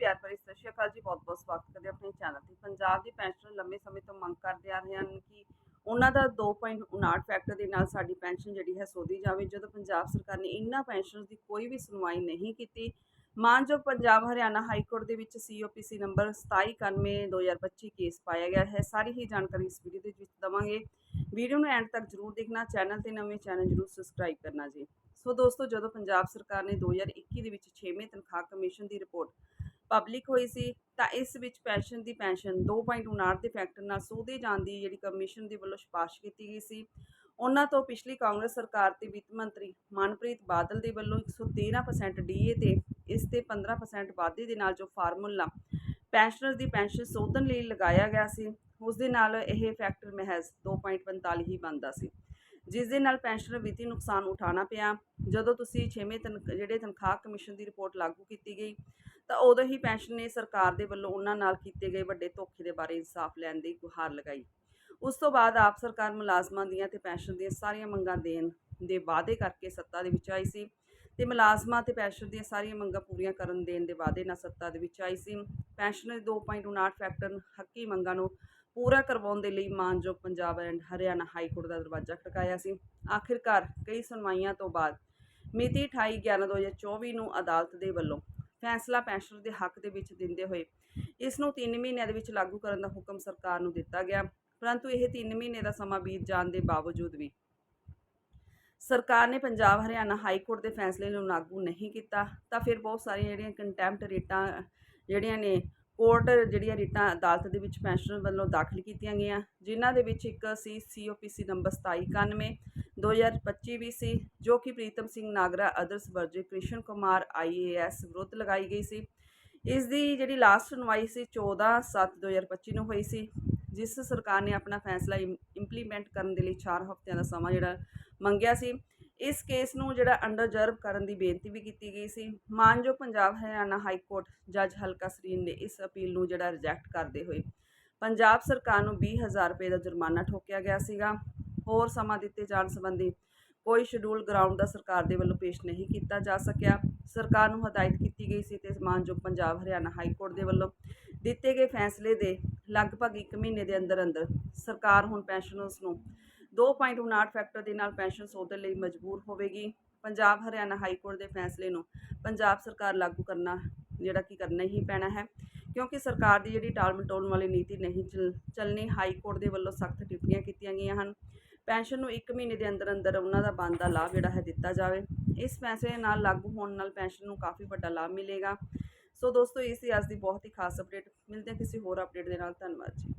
ਪਿਆਰ ਭਰੀ ਸਤਿ ਸ਼੍ਰੀ ਅਕਾਲ ਜੀ ਬਹੁਤ ਬਹੁਤ ਸਵਾਗਤ ਕਰਦੇ ਆਪਣੇ ਚੈਨਲ ਤੇ। ਪੰਜਾਬ ਦੀ ਪੈਨਸ਼ਨ ਲੰਮੇ ਸਮੇਂ ਤੋਂ ਮੰਗ ਕਰਦੇ ਆ ਰਹੇ ਹਨ ਕਿ ਉਹਨਾਂ ਦਾ 2.59 ਫੈਕਟਰ ਦੇ ਨਾਲ ਸਾਡੀ ਪੈਨਸ਼ਨ ਜਿਹੜੀ ਹੈ ਸੋਧੀ ਜਾਵੇ। ਜਦੋਂ ਪੰਜਾਬ ਸਰਕਾਰ ਨੇ ਇਹਨਾਂ ਪੈਨਸ਼ਨਸ ਦੀ ਕੋਈ ਵੀ ਸੁਣਵਾਈ ਨਹੀਂ ਕੀਤੀ ਮਾਨਯੋਗ ਪੰਜਾਬ ਹਰਿਆਣਾ ਹਾਈ ਕੋਰਟ ਦੇ ਵਿੱਚ ਸੀਓਪੀਸੀ ਨੰਬਰ 2791/2025 ਕੇਸ ਪਾਇਆ ਗਿਆ ਹੈ। ਸਾਰੀ ਹੀ ਜਾਣਕਾਰੀ ਇਸ ਵੀਡੀਓ ਦੇ ਵਿੱਚ ਦਵਾਂਗੇ। ਵੀਡੀਓ ਨੂੰ ਐਂਡ ਤੱਕ ਜਰੂਰ ਦੇਖਣਾ, ਚੈਨਲ ਤੇ ਨਵੇਂ ਚੈਨਲ ਜਰੂਰ ਸਬਸਕ੍ਰਾਈਬ ਕਰਨਾ ਜੀ। ਸੋ ਦੋਸਤੋ, ਜਦੋਂ ਪੰਜਾਬ ਸਰਕਾਰ ਨੇ 2021 ਦੇ ਵਿੱਚ 6ਵੇਂ ਤਨਖਾਹ ਕਮਿਸ਼ਨ ਦੀ ਰਿਪੋਰਟ ਪਬਲਿਕ ਹੋਈ ਸੀ, ਤਾਂ ਇਸ ਵਿੱਚ ਪੈਨਸ਼ਨ ਦੀ ਪੈਨਸ਼ਨ 2.59 ਦੇ ਫੈਕਟਰ ਨਾਲ ਸੋਧੇ ਜਾਣ ਦੀ ਜਿਹੜੀ ਕਮਿਸ਼ਨ ਦੇ ਵੱਲੋਂ ਸਿਫਾਰਿਸ਼ ਕੀਤੀ ਗਈ ਸੀ। ਉਹਨਾਂ ਤੋਂ ਪਿਛਲੀ ਕਾਂਗਰਸ ਸਰਕਾਰ ਤੇ ਵਿੱਤ ਮੰਤਰੀ ਮਨਪ੍ਰੀਤ ਬਾਦਲ ਦੇ ਵੱਲੋਂ 113% ਡੀਏ ਤੇ, ਇਸ ਤੇ 15% ਵਾਧੇ ਦੇ ਨਾਲ ਜੋ ਫਾਰਮੂਲਾ ਪੈਨਸ਼ਨਰ ਦੀ ਪੈਨਸ਼ਨ ਸੋਧਣ ਲਈ ਲਗਾਇਆ ਗਿਆ ਸੀ, ਉਸ ਦੇ ਨਾਲ ਇਹ ਫੈਕਟਰ ਮਹਿਜ਼ 2.45 ਹੀ ਬਣਦਾ ਸੀ। ਜਿਸ ਦੇ ਨਾਲ ਪੈਨਸ਼ਨਰ ਵਿੱਤੀ ਨੁਕਸਾਨ ਉਠਾਉਣਾ ਪਿਆ। ਜਦੋਂ ਤੁਸੀਂ 6ਵੇਂ ਤਨ ਜਿਹੜੇ ਤਨਖਾਹ ਕਮਿਸ਼ਨ ਦੀ ਰਿਪੋਰਟ ਲਾਗੂ ਕੀਤੀ ਗਈ ਤਾਂ ਉਦੋਂ ਹੀ ਪੈਨਸ਼ਨ ਨੇ ਸਰਕਾਰ ਦੇ ਵੱਲੋਂ ਉਹਨਾਂ ਨਾਲ ਕੀਤੇ ਗਏ ਵੱਡੇ ਧੋਖੇ ਦੇ ਬਾਰੇ ਇਨਸਾਫ ਲੈਣ ਦੀ ਗੁਹਾਰ ਲਗਾਈ। ਉਸ ਤੋਂ ਬਾਅਦ ਆਪ ਸਰਕਾਰ ਮੁਲਾਜ਼ਮਾਂ ਦੀਆਂ ਤੇ ਪੈਨਸ਼ਨ ਦੀਆਂ ਸਾਰੀਆਂ ਮੰਗਾਂ ਦੇਣ ਦੇ ਵਾਅਦੇ ਕਰਕੇ ਸੱਤਾ ਦੇ ਵਿੱਚ ਆਈ ਸੀ ਤੇ ਮੁਲਾਜ਼ਮਾਂ ਤੇ ਪੈਨਸ਼ਨ ਦੀਆਂ ਸਾਰੀਆਂ ਮੰਗਾਂ ਪੂਰੀਆਂ ਕਰਨ ਦੇਣ ਦੇ ਵਾਅਦੇ ਨਾਲ ਸੱਤਾ ਦੇ ਵਿੱਚ ਆਈ ਸੀ। ਪੈਨਸ਼ਨ ਦੇ 2.59 ਫੈਕਟਰ ਹੱਕੀ ਮੰਗਾਂ ਨੂੰ ਪੂਰਾ ਕਰਵਾਉਣ ਦੇ ਲਈ ਮਾਨਯੋਗ Punjab and Haryana high court ਦਾ ਦਰਵਾਜ਼ਾ ਖੜਕਾਇਆ ਸੀ। ਆਖਿਰਕਾਰ ਕਈ ਸੁਣਵਾਈਆਂ ਤੋਂ ਬਾਅਦ ਮਿਤੀ 28/11/2024 ਨੂੰ ਅਦਾਲਤ ਦੇ ਵੱਲੋਂ ਫੈਸਲਾ ਪੈਨਸ਼ਨਰ ਦੇ ਹੱਕ ਦੇ ਵਿੱਚ ਦਿੰਦੇ ਹੋਏ। ਇਸ ਨੂੰ 3 ਮਹੀਨਿਆਂ ਦੇ ਵਿੱਚ ਲਾਗੂ ਕਰਨ ਦਾ ਹੁਕਮ ਸਰਕਾਰ ਨੂੰ ਦਿੱਤਾ ਗਿਆ, ਪਰੰਤੂ ਇਹ 3 ਮਹੀਨੇ ਦਾ ਸਮਾਂ ਬੀਤ ਜਾਣ ਦੇ ਬਾਵਜੂਦ ਵੀ ਸਰਕਾਰ ਨੇ ਪੰਜਾਬ, ਹਰਿਆਣਾ ਹਾਈ ਕੋਰਟ ਦੇ ਫੈਸਲੇ ਨੂੰ ਲਾਗੂ ਨਹੀਂ ਕੀਤਾ, ਤਾਂ ਫਿਰ ਬਹੁਤ ਸਾਰੀਆਂ ਜਿਹੜੀਆਂ ਕੰਟੈਂਪਟ ਰੇਟਾਂ ਜਿਹੜੀਆਂ ਨੇ ਕੋਰਟ ਜਿਹੜੀਆਂ ਰੀਟਾਂ ਅਦਾਲਤ ਦੇ ਵਿੱਚ ਪੈਨਸ਼ਨਰ ਵੱਲੋਂ ਦਾਖਲ ਕੀਤੀਆਂ ਗਈਆਂ, ਜਿਨ੍ਹਾਂ ਦੇ ਵਿੱਚ ਇੱਕ ਸੀ ਸੀਓਪੀਸੀ ਨੰਬਰ 2791 2025 ਵੀ ਸੀ, ਜੋ ਕਿ Pritam Singh Nagra others versus, Krishan Kumar IAS ਵਿਰੁੱਧ ਲਗਾਈ ਗਈ ਸੀ। ਇਸ ਦੀ ਜਿਹੜੀ ਲਾਸਟ ਸੁਣਵਾਈ ਸੀ 14/7/2025 ਨੂੰ ਹੋਈ ਸੀ, ਜਿਸ ਸਰਕਾਰ ਨੇ ਆਪਣਾ ਫੈਸਲਾ ਇੰਪਲੀਮੈਂਟ ਕਰਨ ਦੇ ਲਈ 4 ਹਫ਼ਤਿਆਂ ਦਾ ਸਮਾਂ ਜਿਹੜਾ ਮੰਗਿਆ ਸੀ। ਇਸ ਕੇਸ ਨੂੰ ਜਿਹੜਾ ਅੰਡਰਜਰਵ ਕਰਨ ਦੀ ਬੇਨਤੀ ਵੀ ਕੀਤੀ ਗਈ ਸੀ। ਮਾਨਯੋਗ ਪੰਜਾਬ ਹਰਿਆਣਾ ਹਾਈ ਕੋਰਟ ਜੱਜ ਹਲਕਾ ਸਰੀਨ ਨੇ ਇਸ ਅਪੀਲ ਨੂੰ ਜਿਹੜਾ ਰਿਜੈਕਟ ਕਰਦੇ ਹੋਏ ਪੰਜਾਬ ਸਰਕਾਰ ਨੂੰ 20000 ਰੁਪਏ ਦਾ ਜੁਰਮਾਨਾ ਠੋਕਿਆ ਗਿਆ ਸੀਗਾ। ਹੋਰ ਸਮਾਂ ਦਿੱਤੇ ਜਾਣ ਸੰਬੰਧੀ ਕੋਈ ਸ਼ਡਿਊਲ ਗਰਾਊਂਡ ਦਾ ਸਰਕਾਰ ਦੇ ਵੱਲੋਂ ਪੇਸ਼ ਨਹੀਂ ਕੀਤਾ ਜਾ ਸਕਿਆ। ਸਰਕਾਰ ਨੂੰ ਹਦਾਇਤ ਕੀਤੀ ਗਈ ਸੀ ਤੇ ਮਾਨਯੋਗ ਪੰਜਾਬ ਹਰਿਆਣਾ ਹਾਈ ਕੋਰਟ ਦੇ ਵੱਲੋਂ ਦਿੱਤੇ ਗਏ ਫੈਸਲੇ ਦੇ ਲਗਭਗ 1 ਮਹੀਨੇ ਦੇ ਅੰਦਰ ਅੰਦਰ ਸਰਕਾਰ ਹੁਣ ਪੈਨਸ਼ਨਰਸ ਨੂੰ 2.59 ਫੈਕਟਰ ਦੇ ਨਾਲ ਪੈਨਸ਼ਨ ਸੋਧਣ ਲਈ ਮਜਬੂਰ ਹੋਵੇਗੀ। ਪੰਜਾਬ ਹਰਿਆਣਾ ਹਾਈ ਕੋਰਟ ਦੇ ਫੈਸਲੇ ਨੂੰ ਪੰਜਾਬ ਸਰਕਾਰ ਲਾਗੂ ਕਰਨਾ, ਜਿਹੜਾ ਕਿ ਕਰਨਾ ਹੀ ਪੈਣਾ ਹੈ, ਕਿਉਂਕਿ ਸਰਕਾਰ ਦੀ ਜਿਹੜੀ ਟਾਲ ਮਟੋਲ ਵਾਲੀ ਨੀਤੀ ਨਹੀਂ ਚੱਲ- ਚੱਲਣੀ, ਹਾਈ ਕੋਰਟ ਦੇ ਵੱਲੋਂ ਸਖਤ ਟਿੱਪਣੀਆਂ ਕੀਤੀਆਂ ਗਈਆਂ ਹਨ। ਪੈਨਸ਼ਨ ਨੂੰ 1 ਮਹੀਨੇ ਦੇ ਅੰਦਰ ਅੰਦਰ ਉਹਨਾਂ ਦਾ ਬਣਦਾ ਲਾਭ ਜਿਹੜਾ ਹੈ ਦਿੱਤਾ ਜਾਵੇ। ਇਸ ਫੈਸਲੇ ਨਾਲ ਲਾਗੂ ਹੋਣ ਨਾਲ ਪੈਨਸ਼ਨ ਨੂੰ ਕਾਫੀ ਵੱਡਾ ਲਾਭ ਮਿਲੇਗਾ। ਸੋ ਦੋਸਤੋ, ਇਹ ਸੀ ਅੱਜ ਦੀ ਬਹੁਤ ਹੀ ਖਾਸ ਅਪਡੇਟ ਮਿਲਦੇ ਹਾਂ ਕਿਸੇ ਹੋਰ ਅਪਡੇਟ ਦੇ ਨਾਲ। ਧੰਨਵਾਦ ਜੀ।